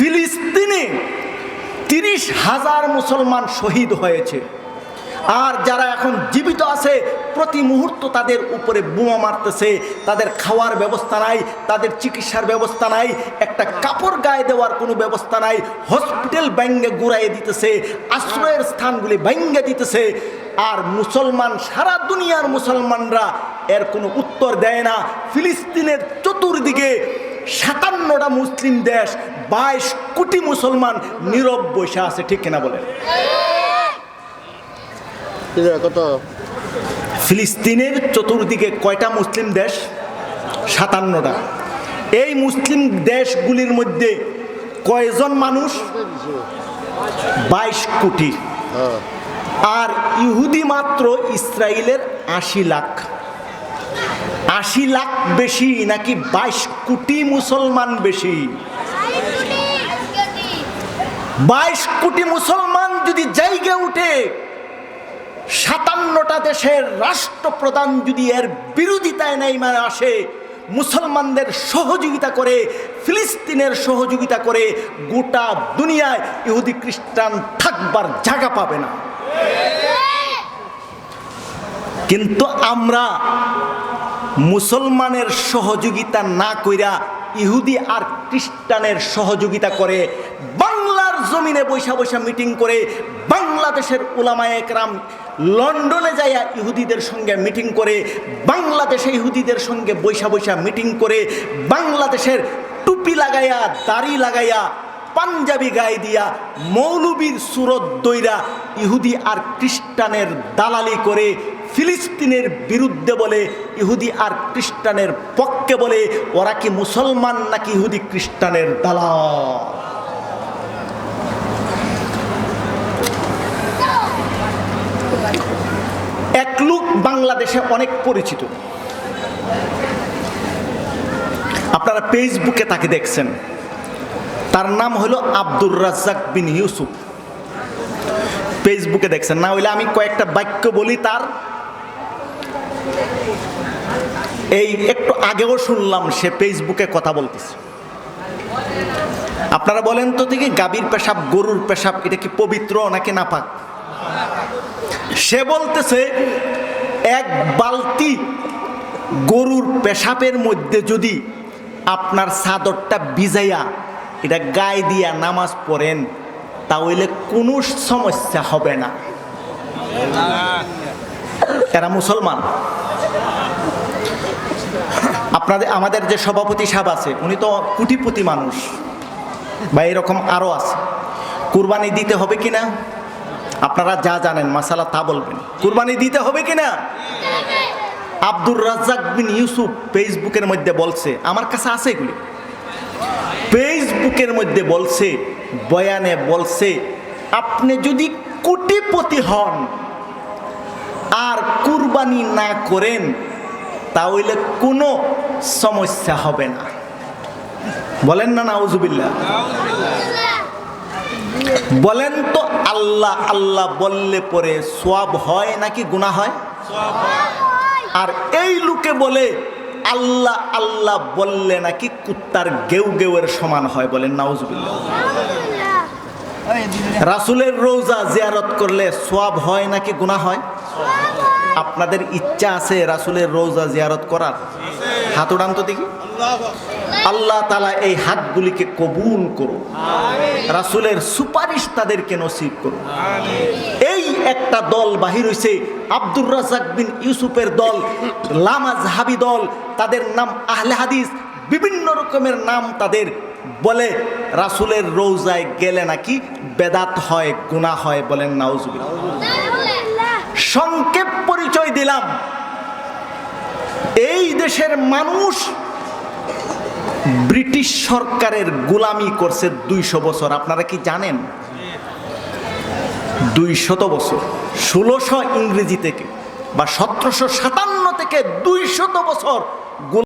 ফিলিস্তিনে তিরিশ হাজার মুসলমান শহীদ হয়েছে। আর যারা এখন জীবিত আছে, প্রতি মুহূর্ত তাদের উপরে বোমা মারতেছে, তাদের খাওয়ার ব্যবস্থা নাই, তাদের চিকিৎসার ব্যবস্থা নাই, একটা কাপড় গায়ে দেওয়ার কোনো ব্যবস্থা নাই, হসপিটাল ব্যাঙ্গে গুড়াইয়ে দিতেছে, আশ্রয়ের স্থানগুলি ব্যাঙ্গে দিতেছে, আর মুসলমান, সারা দুনিয়ার মুসলমানরা এর কোনো উত্তর দেয় না। ফিলিস্তিনের চতুর্দিকে সাতান্নটা মুসলিম দেশ বাইশ কোটি মুসলমান নীরব বসে আছে ঠিক কিনা বলেন? কত? ফিলিস্তিনের চতুর্দিকে কয়টা মুসলিম দেশ? সাতান্নটা। এই মুসলিম দেশগুলির মধ্যে কয়জন মানুষ? বাইশ কোটি। হ্যাঁ। আর ইহুদি মাত্র ইসরায়েলের আশি লাখ। আশি লাখ বেশি নাকি বাইশ কোটি মুসলমান বেশি? বাইশ কোটি মুসলমান যদি জায়গা উঠে, সাতান্নটা দেশের রাষ্ট্রপ্রধান যদি এর বিরোধিতায় নেই মানে আসে, মুসলমানদের সহযোগিতা করে, ফিলিস্তিনের সহযোগিতা করে, গোটা দুনিয়ায় ইহুদি খ্রিস্টান থাকবার জায়গা পাবে না। কিন্তু আমরা মুসলমানের সহযোগিতা না কইরা ইহুদি আর খ্রিস্টানের সহযোগিতা করে জমিনে বৈশা বৈশা মিটিং করে বাংলাদেশের উলামায়ে একরাম লন্ডনে যাইয়া ইহুদিদের সঙ্গে মিটিং করে, বাংলাদেশে ইহুদিদের সঙ্গে বৈশা বৈশা মিটিং করে, বাংলাদেশের টুপি লাগাইয়া, দাড়ি লাগাইয়া, পাঞ্জাবি গায়ে দিয়া, মৌলবীর সুরত দইরা ইহুদি আর খ্রিস্টানের দালালি করে, ফিলিস্তিনের বিরুদ্ধে বলে, ইহুদি আর খ্রিস্টানের পক্ষে বলে, ওরা কি মুসলমান নাকি ইহুদি খ্রিস্টানের দালাল? এক লোক বাংলাদেশে অনেক পরিচিত। আপনারা ফেসবুকে তাকে দেখছেন। তার নাম হলো আব্দুর রাজ্জাক বিন ইউসুফ। ফেসবুকে দেখছেন। না হইলে আমি কয়েকটা বাক্য বলি তার। এই একটু আগেও শুনলাম সে ফেসবুকে কথা বলতেছে। আপনারা বলেন তো দেখি, গাভীর পেশাব, গরুর পেশাব, এটা কি পবিত্র নাকি নাপাক? সে বলতেছে, এক বালতি গরুর পেশাবের মধ্যে যদি আপনার চাদরটা ভিজাইয়া এটা গায়ে দিয়া নামাজ পড়েন, তাহলে কোনো সমস্যা হবে না। এরা মুসলমান। আপনাদের, আমাদের যে সভাপতি সাহেব আছে, উনি তো কুটিপতি মানুষ। বা এরকম আরও আছে। কুরবানি দিতে হবে কিনা? আপনারা যা জানেন, মাসালা তা বলবেন। কুরবানি দিতে হবে কিনা? আব্দুর রাজ্জাক বিন ইউসুফ ফেসবুকের মধ্যে বলছে, আমার কাছে আছে এগুলি। ফেসবুকের মধ্যে বলছে, বয়ানে বলছে, আপনি যদি কোটিপতি হন আর কুরবানি না করেন, তাহলে কোনো সমস্যা হবে না। বলেন না, নাউজুবিল্লাহ। বলেন তো আল্লাহ আল্লাহ বললে পরে সোয়াব হয় নাকি গুনাহ হয়? আর এই লোকে বলে, আল্লাহ আল্লাহ বললে নাকি কুত্তার গেউ গেউয়ের সমান হয় বলেন, নাউজুবিল্লাহ। রাসুলের রোজা জিয়ারত করলে সোয়াব হয় নাকি গুনাহ হয়? আপনাদের ইচ্ছা আছে রাসুলের রোজা জিয়ারত করার? হাত উড়ান তো দেখি। আল্লাহ তালা এই হাতগুলিকে কবুল করো রাসুলের সুপারিশ তাদেরকে নসিব করো এই একটা দল বাহির হইছে আব্দুর রাজাক বিন ইউসুফের দল লামা জাহাবি দল তাদের নাম আহলে হাদিস বিভিন্ন রকমের নাম তাদের বলে রাসুলের রোজায় গেলে নাকি বেদাত হয় গুনাহ হয় বলেন নাউজুবিল্লাহ। সংক্ষেপ পরিচয় দিলাম। এই দেশের মানুষ ব্রিটিশ সরকারের গোলামি করছে দুইশো বছর। আপনারা কি জানেন? দুইশত বছর। ষোলোশো ইংরেজি থেকে বা সতেরোশো সাতান্ন থেকে দুইশত বছর